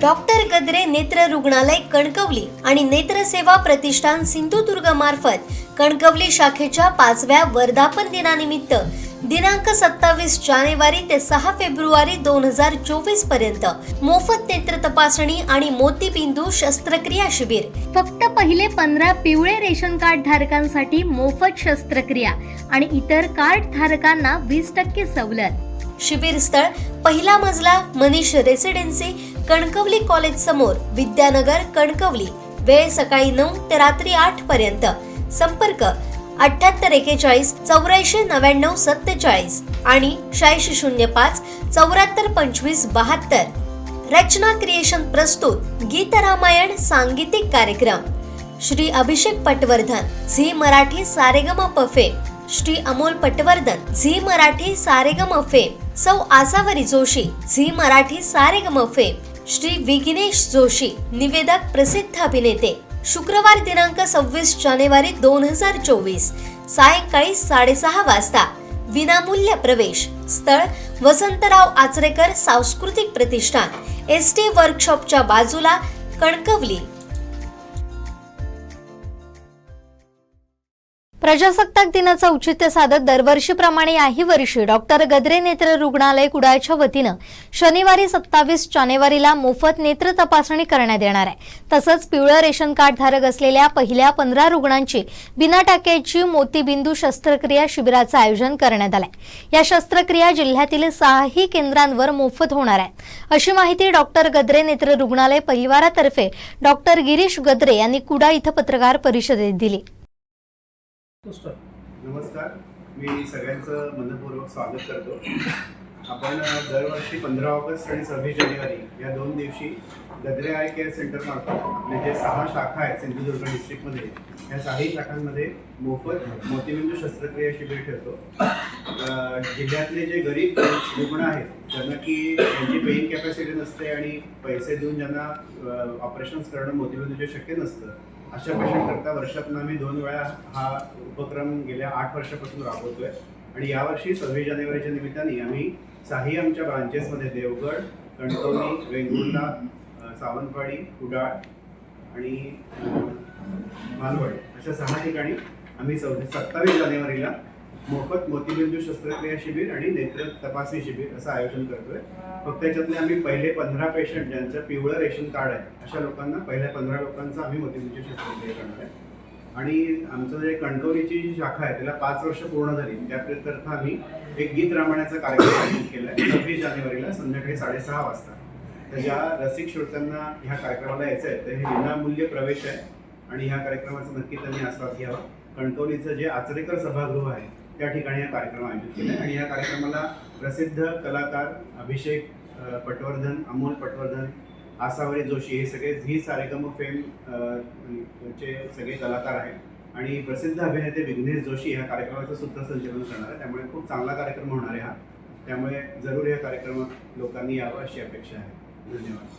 Doctor Gadre नेत्र रुग्णालय कणकवली आणि नेत्रसेवा प्रतिष्ठान सिंधुदुर्ग मार्फत कणकवली शाखेच्या पाचव्या वर्धापन दिनानिमित्त दिनांक सत्तावीस जानेवारी ते सहा फेब्रुवारी दोन हजार चोवीसपर्यंत मोफत नेत्र तपासणी आणि मोतीबिंदू शस्त्रक्रिया शिबिर. फक्त पहिले पंधरा पिवळे रेशन कार्ड धारकांसाठी मोफत शस्त्रक्रिया आणि इतर कार्ड धारकांना वीस टक्के सवलत. शिबिर स्थळ पहिला मजला मनीष रेसिडेन्सी कणकवली कॉलेज समोर विद्यानगर कणकवली. वेळ सकाळी नऊ ते रात्री आठ पर्यंत. संपर्क अठ्याहत्तर एकेचाळीस चौऱ्याऐंशी नव्याण्णव सत्तेचाळीस आणि शहाऐंशी शून्य पाच चौऱ्याहत्तर पंचवीस बहात्तर. रचना क्रिएशन प्रस्तुत गीत रामायण सांगीतिक कार्यक्रम. Shri Abhishek Patwardhan Zee Marathi Saregama पफे Shri Amol Patwardhan Zee Marathi Saregama fame Sau Asavari Joshi Zee Marathi Saregama fame Shri Vighnesh Joshi निवेदक प्रसिद्ध अभिनेते. शुक्रवार दिनांक सव्वीस जानेवारी दोन हजार चोवीस सायंकाळी साडेसहा वाजता. विनामूल्य प्रवेश स्थळ वसंतराव आचरेकर सांस्कृतिक प्रतिष्ठान एस टी वर्कशॉपच्या बाजूला कणकवली. प्रजासत्ताक दिनाचं औचित्य साधत दरवर्षीप्रमाणे याही वर्षी डॉक्टर गद्रे नेत्र रुग्णालय कुडाळच्या वतीनं शनिवारी सत्तावीस जानेवारीला मोफत नेत्र तपासणी करण्यात येणार आहे. तसंच पिवळं रेशन कार्ड धारक असलेल्या पहिल्या पंधरा रुग्णांची बिना टाक्याची मोतीबिंदू शस्त्रक्रिया शिबिराचं आयोजन करण्यात आलंय. या शस्त्रक्रिया जिल्ह्यातील सहाही केंद्रांवर मोफत होणार आहे. अशी माहिती डॉक्टर गद्रे नेत्र रुग्णालय परिवारातर्फे डॉक्टर गिरीश गद्रे यांनी कुडा इथं पत्रकार परिषदेत दिली. नमस्कार. मी सगळ्यांचं मनपूर्वक स्वागत करतो. आपण दरवर्षी पंधरा ऑगस्ट आणि सव्वीस जानेवारी या दोन दिवशी गद्रे आय केअर सेंटर आपले जे सहा शाखा आहेत सिंधुदुर्ग डिस्ट्रिक्टमध्ये या सहाही शाखांमध्ये मोफत मोतीबिंदू शस्त्रक्रिया शिबिर ठेवतो. जिल्ह्यातले जे गरीब रुग्ण आहेत ज्यांना की त्यांची पेईंग कॅपॅसिटी नसते आणि पैसे देऊन ज्यांना ऑपरेशन्स करणं मोतीबिंदूचे शक्य नसतं अशा पेशंटकरता वर्षातून आम्ही दोन वेळा हा उपक्रम गेल्या आठ वर्षापासून राबवतोय. आणि यावर्षी सव्वीस जानेवारीच्या निमित्ताने आम्ही साही आमच्या ब्रांचेसमध्ये देवगड कणकवली वेंगुर्ला सावंतवाडी कुडाळ आणि अ, मालवण अशा सहा ठिकाणी आम्ही सव्वीस सत्तावीस जानेवारीला मोफत मोतीबिंदू शस्त्रक्रिया शिबिर आणि नेत्र तपासणी शिबिर असं आयोजन करतोय. फक्त त्याच्यातले आम्ही पहिले पंधरा पेशंट ज्यांचं पिवळं रेशन कार्ड आहे अशा लोकांना पहिल्या पंधरा लोकांचा आम्ही मोतीबिंदू शस्त्रक्रिया करणार आहे. आणि आमचं जे कणकवलीची जी शाखा आहे त्याला पाच वर्ष पूर्ण झाली. त्याकरिता आम्ही एक गीत रामायणाचा कार्यक्रम आयोजित केला आहे सव्वीस जानेवारीला संध्याकाळी साडेसहा वाजता. तर ज्या रसिक श्रोत्यांना ह्या कार्यक्रमाला यायचं आहे तर हे विनामूल्य प्रवेश आहे. आणि ह्या कार्यक्रमाचा नक्की त्यांनी आस्वाद घ्यावा. कणकवलीचं जे आचरेकर सभागृह आहे त्या ठिकाणी हा कार्यक्रम आयोजित केला आहे. आणि या कार्यक्रमाला प्रसिद्ध कलाकार अभिषेक पटवर्धन अमोल पटवर्धन आसावरी जोशी हे सगळे झी सारेगम फेम चे सगळे कलाकार आहेत. आणि प्रसिद्ध अभिनेते विघ्नेश जोशी ह्या कार्यक्रमाचं सूत्रसंचलन करणार आहे त्यामुळे खूप चांगला कार्यक्रम होणार आहे हा. त्यामुळे जरूर या कार्यक्रमात लोकांनी यावं अशी अपेक्षा आहे. धन्यवाद.